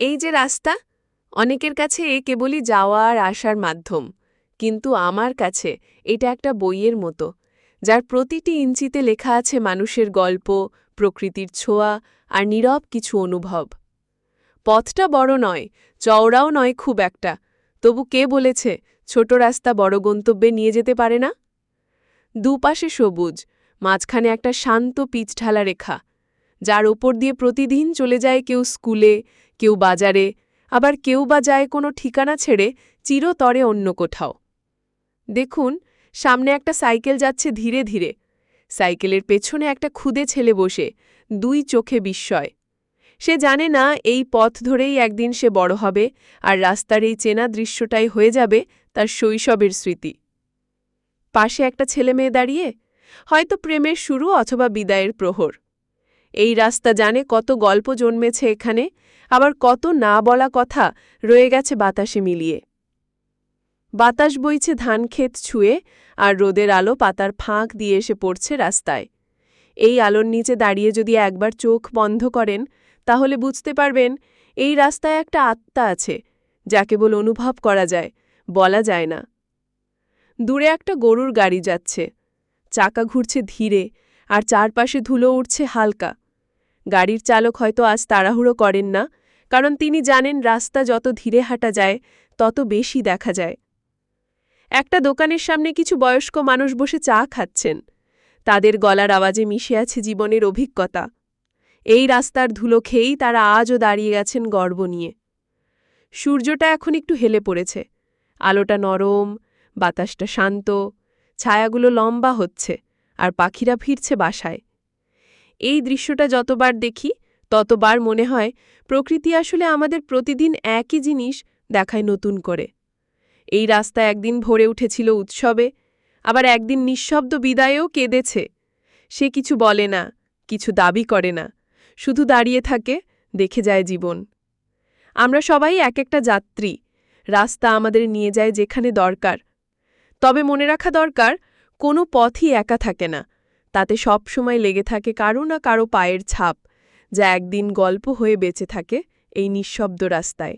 এই যে রাস্তা, অনেকের কাছে এ কেবলই যাওয়া আর আসার মাধ্যম। কিন্তু আমার কাছে এটা একটা বইয়ের মতো, যার প্রতিটি ইঞ্চিতে লেখা আছে মানুষের গল্প, প্রকৃতির ছোঁয়া আর নীরব কিছু অনুভব। পথটা বড় নয়, চওড়াও নয় খুব একটা, তবু কে বলেছে ছোট রাস্তা বড় গন্তব্যে নিয়ে যেতে পারে না? দুপাশে সবুজ, মাঝখানে একটা শান্ত পিচঢালা রেখা, যার ওপর দিয়ে প্রতিদিন চলে যায় কেউ স্কুলে কেউ বাজারে, আবার কেউ বা যায় কোনো ঠিকানা ছেড়ে চিরতরে অন্য কোথাও। দেখুন, সামনে একটা সাইকেল যাচ্ছে ধীরে ধীরে। সাইকেলের পেছনে একটা ক্ষুদে ছেলে বসে, দুই চোখে বিস্ময়। সে জানে না এই পথ ধরেই একদিন সে বড় হবে, আর রাস্তার এই চেনা দৃশ্যটাই হয়ে যাবে তার শৈশবের স্মৃতি। পাশে একটা ছেলে মেয়ে দাঁড়িয়ে, হয়তো প্রেমের শুরু অথবা বিদায়ের প্রহর। এই রাস্তা জানে কত গল্প জন্মেছে এখানে, আবার কত না বলা কথা রয়ে গেছে বাতাসে মিলিয়ে। বাতাস বইছে ধান ক্ষেত ছুঁয়ে, আর রোদের আলো পাতার ফাঁক দিয়ে এসে পড়ছে রাস্তায়। এই আলোর নিচে দাঁড়িয়ে যদি একবার চোখ বন্ধ করেন, তাহলে বুঝতে পারবেন এই রাস্তায় একটা আত্মা আছে, যা কেবল অনুভব করা যায়, বলা যায় না। দূরে একটা গরুর গাড়ি যাচ্ছে। চাকা ঘুরছে ধীরে, আর চারপাশে ধুলো উঠছে হালকা। গাড়ির চালক হয়তো আজ তাড়াহুড়ো করেন না, কারণ তিনি জানেন রাস্তা যত ধীরে হাঁটা যায়, তত বেশি দেখা যায়। একটা দোকানের সামনে কিছু বয়স্ক মানুষ বসে চা খাচ্ছেন। তাদের গলার আওয়াজে মিশে আছে জীবনের অভিজ্ঞতা। এই রাস্তার ধুলো খেয়েই তারা আজও দাঁড়িয়ে গেছেন গর্ব নিয়ে। সূর্যটা এখন একটু হেলে পড়েছে। আলোটা নরম, বাতাসটা শান্ত, ছায়াগুলো লম্বা হচ্ছে, আর পাখিরা ফিরছে বাসায়। এই দৃশ্যটা যতবার দেখি, ততবার মনে হয় প্রকৃতি আসলে আমাদের প্রতিদিন একই জিনিস দেখায় নতুন করে। এই রাস্তা একদিন ভরে উঠেছিল উৎসবে, আবার একদিন নিঃশব্দ বিদায়েও কেঁদেছে। সে কিছু বলে না, কিছু দাবি করে না, শুধু দাঁড়িয়ে থাকে, দেখে যায় জীবন। আমরা সবাই এক একটা যাত্রী, রাস্তা আমাদের নিয়ে যায় যেখানে দরকার। তবে মনে রাখা দরকার, কোনো পথই একা থাকে না তাতে সব সময় লেগে থাকে কারও না কারও পায়ের ছাপ, যা একদিন গল্প হয়ে বেঁচে থাকে এই নিঃশব্দ রাস্তায়।